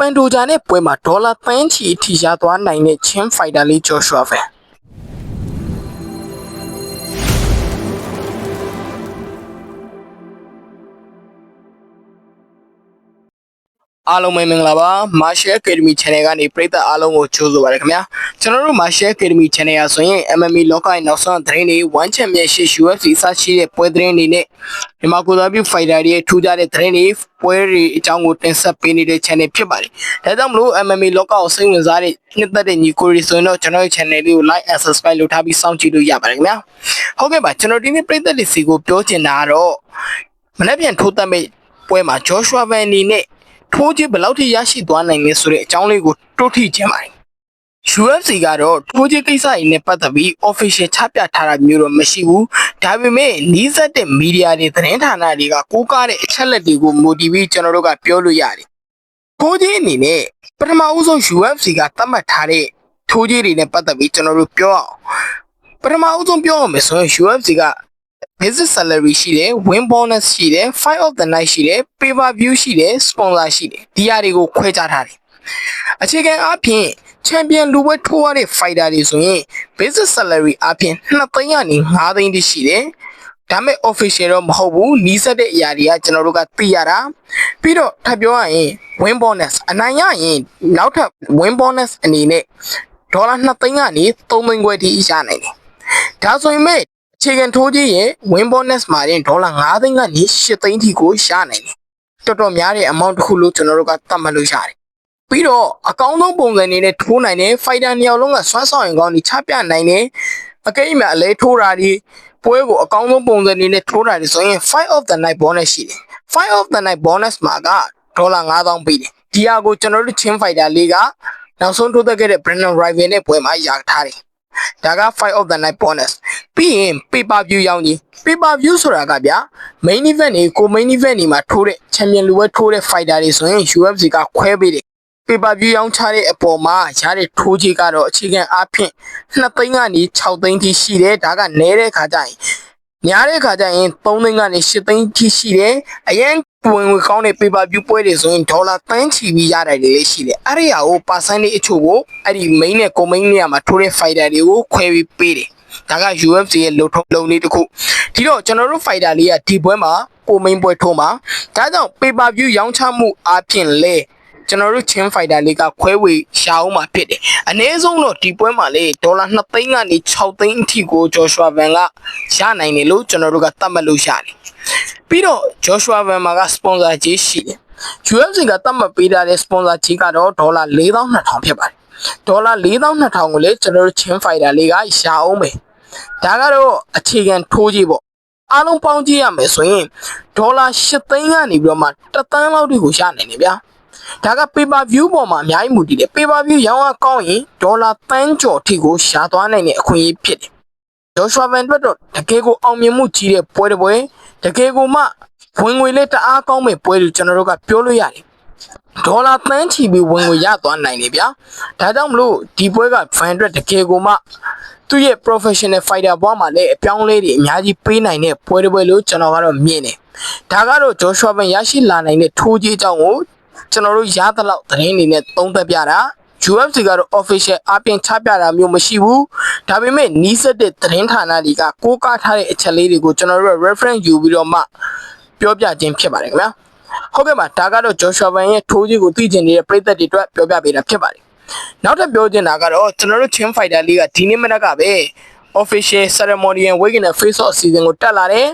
ပန်ဒိုဂျာနဲ့ပွဲမှာဒေါ်လာတန်းချီအထိရသွားနိုင်တဲ့ချင်းဖိုက်တာလေးဂျော်ရှွာဖန် အားလုံးပဲမင်္ဂလာပါ Martial Academy Channel ကနေပရိသတ်အားလုံးကိုကြိုဆိုပါရခင်ဗျာကျွန်တော်တို့ Martial Academy Channel ရဆိုရင် MMA လောကရဲ့နောက်ဆုံးသတင်းတွေ One Championship UFC စရှိတဲ့ပွဲသတင်းတွေနဲ့ဒီမှာကိုယ်စားပြု fighter တွေရဲ့ထူးခြားတဲ့သတင်းတွေပွဲတွေအကြောင်းကိုတင်ဆက်ပေးနေတဲ့ channel ဖြစ်ပါတယ်ဒါကြောင့်မလို့ MMA လောကကိုစိတ်ဝင်စားတဲ့နှစ်သက်တဲ့ညီကိုတွေဆိုရင်တော့ကျွန်တော်ရဲ့ channel လေးကို like and subscribe လုပ်ထားပြီးစောင့်ကြည့်လို့ရပါတယ်ခင်ဗျာဟုတ်ကဲ့ပါကျွန်တော်ဒီနေ့ပရိသတ်တွေစီကိုပြောချင်တာကတော့မနေ့ပြန်ထိုးတက်မဲ့ပွဲမှာ Joshua Van အနေ နဲ့ထိုးကြီးဘယ်လောက်ထိရရှိသွားနိုင်လဲဆိုတဲ့အကြောင်းလေးကိုတိုးထိခြင်းပါတယ် UFC ကတော့ထိုးကြီးကိစ္စတွေနဲ့ပတ်သက်ပြီး official ချပြထားတာမျိုးတော့မရှိဘူးဒါပေမဲ့နီးစပ်တဲ့မီဒီယာတွေသတင်းဌာနတွေကကိုးကားတဲ့အချက်လက်တွေကို motivate ကျွန်တော်တို့ကပြောလို့ရတယ်ထိုးကြီးအနေနဲ့ပထမဦးဆုံး UFC ကသတ်မှတ်ထားတဲ့ထိုးကြီးတွေနဲ့ပတ်သက်ပြီးကျွန်တော်တို့ပြောအောင်ပထမဦးဆုံးပြောအောင်မယ်ဆိုရင် UFC က business salary ရှိတယ် win bonus ရှိတယ် fight of the night ရှိတယ် pay per view ရှိတယ် sponsor ရှိတယ်ဒီအရာတွေကိုခွဲခြားထားတယ်အခြေခံအားဖြင့် champion လူပွဲထိုးရတဲ့ fighter တွေဆိုရင် business salary အားဖြင့်2သိန်းကနေ5သိန်းတိရှိတယ်ဒါမဲ့ official တော့မဟုတ်ဘူးနီးစပ်တဲ့အရာတွေကကျွန်တော်တို့ကသိရတာပြီးတော့ထပ်ပြောရရင် win bonus အနိုင်ရရင်နောက်ထပ် win bonus အနေနဲ့ဒေါ်လာ2သိန်းကနေ3သိန်းခွဲထိရနိုင်တယ်ဒါဆိုရင်မဲ့ အခြေခံထိုးကြီးရဲ့ win bonus မှာရင်ဒေါ်လာ9သိန်းကနေ10သိန်းထိကိုရနိုင်တယ်တော်တော်များတဲ့ amount တစ်ခုလို့ကျွန်တော်တို့ကသတ်မှတ်လို့ရတယ်ပြီးတော့အကောင်းဆုံးပုံစံအနေနဲ့ထိုးနိုင်တယ် fighter နှစ်ယောက်လုံးကစွမ်းဆောင်ရင်ကောင်းဒီချပြနိုင်တယ်အကိမ်းမြအလဲထိုးတာဒီပွဲကိုအကောင်းဆုံးပုံစံအနေနဲ့ထိုးတာဒီဆိုရင်5 of the night bonus ရှိတယ်5 of the night bonus မှာကဒေါ်လာ9000ပေးတယ်ဒီဟာကိုကျွန်တော်တို့ချင်း fighter လေးကနောက်ဆုံးထိုးသက်ခဲ့တဲ့ Brandon Rival နဲ့ပွဲမှာရထားတယ် ဒါက5 of the night bonus ပြီးရင် pay per view ရောင်းကြီး pay per view ဆိုတာကဗျာ main event တွေကို main event တွေမှာထိုးတဲ့ champion လူပဲထိုးတဲ့ fighter တွေဆိုရင် UFC ကခွဲပေးတယ် pay per view ရောင်းချတဲ့အပေါ်မှာရတဲ့ထိုးကြီးကတော့အခြေခံအားဖြင့်2သိန်းကနေ6သိန်းထိရှိတယ်ဒါကနည်းတဲ့ခါကျရင်များတဲ့ခါကျရင်3သိန်းကနေ8သိန်းထိရှိတယ်အရင် ဝင်ဝင်ကောင်းတဲ့ pay per view ပွဲတွေဆိုရင်ဒေါ်လာတန်းချီပြီးရတယ်လေရှိတယ်အဲ့ဒီဟာကို percentage အချို့ကိုအဲ့ဒီ main နဲ့ co-main နေရာမှာထိုးတဲ့ fighter တွေကိုခွဲပြီးပေးတယ်ဒါက UFC ရဲ့လုံထုံလုံလေးတစ်ခုဒီတော့ကျွန်တော်တို့ fighter လေးကဒီပွဲမှာ co-main ပွဲထိုးမှာဒါကြောင့် pay per view ရောင်းချမှုအပြင်လဲကျွန်တော်တို့ချင်းဖိုက်တာလေးကခွဲဝေရှာအောင်မှာဖြစ်တယ်။အနည်းဆုံးတော့ဒီပွဲမှာလေဒေါ်လာ2သိန်းကနေ6သိန်းအထိကိုဂျော်ရှွာဗန်ကရနိုင်တယ်လို့ကျွန်တော်တို့ကသတ်မှတ်လို့ရတယ်။ ပြီးတော့ဂျော်ရှွာဗန်မှာကစပွန်ဆာကြီးရှိတယ်။ UFC ကသတ်မှတ်ပေးထားတဲ့စပွန်ဆာကြီးကတော့ဒေါ်လာ4200ဖြစ်ပါတယ်။ဒေါ်လာ4200ကိုလေကျွန်တော်တို့ချင်းဖိုက်တာလေးကရှာအောင်မယ်။ဒါကတော့အခြေခံထိုးကြီးပေါ့။အားလုံးပေါင်းကြည့်ရမယ်ဆိုရင်ဒေါ်လာ8သိန်းကနေပြီးတော့မှ1သန်းလောက်ထိကိုရနိုင်တယ်ဗျာ။ဒါက paper view ပေါ်မှာအများကြီးမူတည်တယ် paper view ရောင်းရကောင်းရင်ဒေါ်လာတန်းကျော်ထိကိုရှားသွားနိုင်တဲ့အခွင့်အရေးဖြစ်တယ် ဂျော်ရှွာဗန်အတွက်တော့တကယ်ကိုအောင်မြင်မှုကြီးတဲ့ပွဲတစ်ပွဲတကယ်ကိုမှဝင်ငွေလေးတအားကောင်းမဲ့ပွဲလို့ကျွန်တော်တို့ကပြောလို့ရတယ်ဒေါ်လာတန်းချီပြီးဝင်ငွေရသွားနိုင်တယ်ဗျာဒါကြောင့်မလို့ဒီပွဲက fan အတွက်တကယ်ကိုမှသူ့ရဲ့ professional fighter ဘွားမှာလည်းအပြောင်းလဲတွေအများကြီးပေးနိုင်တဲ့ပွဲတစ်ပွဲလို့ကျွန်တော်ကတော့မြင်တယ်ဒါကတော့ဂျော်ရှွာဗန်ရရှိလာနိုင်တဲ့ထိုးကြီးအကြောင်းကိုကျွန်တော်တို့ရသလောက်သတင်းတွေနဲ့သုံးသပ်ပြတာ UFC ကတော့ official အပြင်ချပြတာမျိုးမရှိဘူးဒါပေမဲ့နီးစပ်တဲ့သတင်းဌာနတွေကကိုးကားထားတဲ့အချက်လေးတွေကိုကျွန်တော်တို့ reference ယူပြီးတော့မှပြောပြခြင်းဖြစ်ပါတယ်ခင်ဗျာဟုတ်ကဲ့ပါဒါကတော့ Joshua Van ရဲ့ထိုးကြီးကိုသိကျင်နေတဲ့ပရိသတ်တွေအတွက်ပြောပြပေးတာဖြစ်ပါတယ်နောက်ထပ်ပြောချင်တာကတော့ကျွန်တော်တို့ Chin Fighter လေးကဒီနေ့မနက်ကပဲ official ceremony and weekend face off season ကိုတက်လာတယ်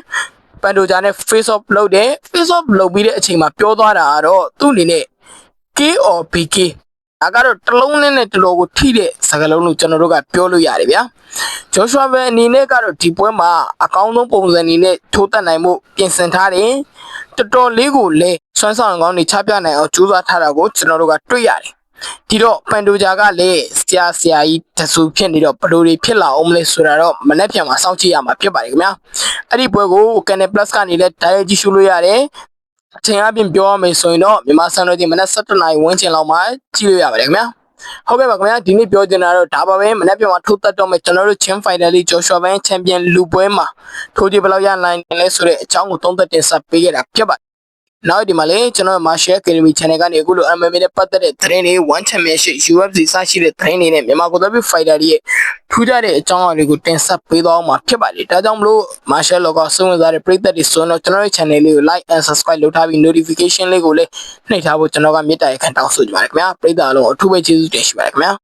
ပန်ဒိုဂျာနဲ့ face off လုပ်တယ် face off လုပ်ပြီးတဲ့အချိန်မှာပြောသွားတာကတော့သူ့အနေနဲ့ K or BK ဒါကတော့တလုံးနဲ့နဲ့တလုံးကိုထိတဲ့စကားလုံးလို့ကျွန်တော်တို့ကပြောလို့ရတယ်ဗျာဂျော်ရှွာဘန်အနေနဲ့ကတော့ဒီပွဲမှာအကောင်းဆုံးပုံစံအနေနဲ့ထိုးတက်နိုင်မှုပြင်ဆင်ထားတယ်တော်တော်လေးကိုလည်းစွမ်းဆောင်ကောင်းတွေချပြနိုင်အောင်ကြိုးစားထားတာကိုကျွန်တော်တို့ကတွေ့ရတယ်ဒီတော့ပန်ဒိုဂျာကလည်းဆရာဆရာကြီးတဆူဖြစ်နေတော့ဘယ်လိုတွေဖြစ်လာအောင်မလဲဆိုတာတော့မနေ့ပြန်မှာစောင့်ကြည့်ရမှာဖြစ်ပါတယ်ခင်ဗျာအဲ့ဒီပွဲကို Canal Plus ကနေလည်း direct ကြည့်ရှုလို့ရတယ် အချိန်အပြင်ပြောရမယ်ဆိုရင်တော့မြန်မာစံတော်ချိန်မနက်7:00နာရီဝန်းကျင်လောက်မှာကြည့်လို့ရပါတယ်ခင်ဗျာဟုတ်ကဲ့ပါခင်ဗျာဒီနေ့ပြောချင်တာတော့ဒါပါပဲမနေ့ပြန်မှာထိုးသက်တော့မယ်ကျွန်တော်တို့ချင်းဖိုင်နယ်လေးဂျော်ရှွာဘန်ချန်ပီယံလူပွဲမှာထိုးကြည့်ဘယ်လောက်ရနိုင်လဲဆိုတဲ့အကြောင်းကိုသုံးသက်တင်ဆက်ပေးခဲ့တာဖြစ်ပါတယ် နောက်ဒီမှာလေကျွန်တော် Martial Academy Channel ကနေအခုလို MMA နဲ့ပတ်သက်တဲ့သတင်းတွေ One Championship UFC စရှိတဲ့သတင်းတွေနဲ့မြန်မာကိုယ်စားပြု fighter တွေရဲ့ထူးခြားတဲ့အကြောင်းအရာတွေကိုတင်ဆက်ပေးသွားမှာဖြစ်ပါတယ်ဒါကြောင့်မလို့ Martial လောကစုံစမ်းတဲ့ပရိသတ်တွေဆိုတော့ကျွန်တော်ရဲ့ channel လေးကို like and subscribe လုပ်ထားပြီး notification လေးကိုလည်းနှိပ်ထားဖို့ကျွန်တော်ကမေတ္တာရက်ခံတောင်းဆိုချင်ပါတယ်ခင်ဗျာပရိသတ်အားလုံးအထူးပဲကျေးဇူးတင်ရှိပါတယ်ခင်ဗျာ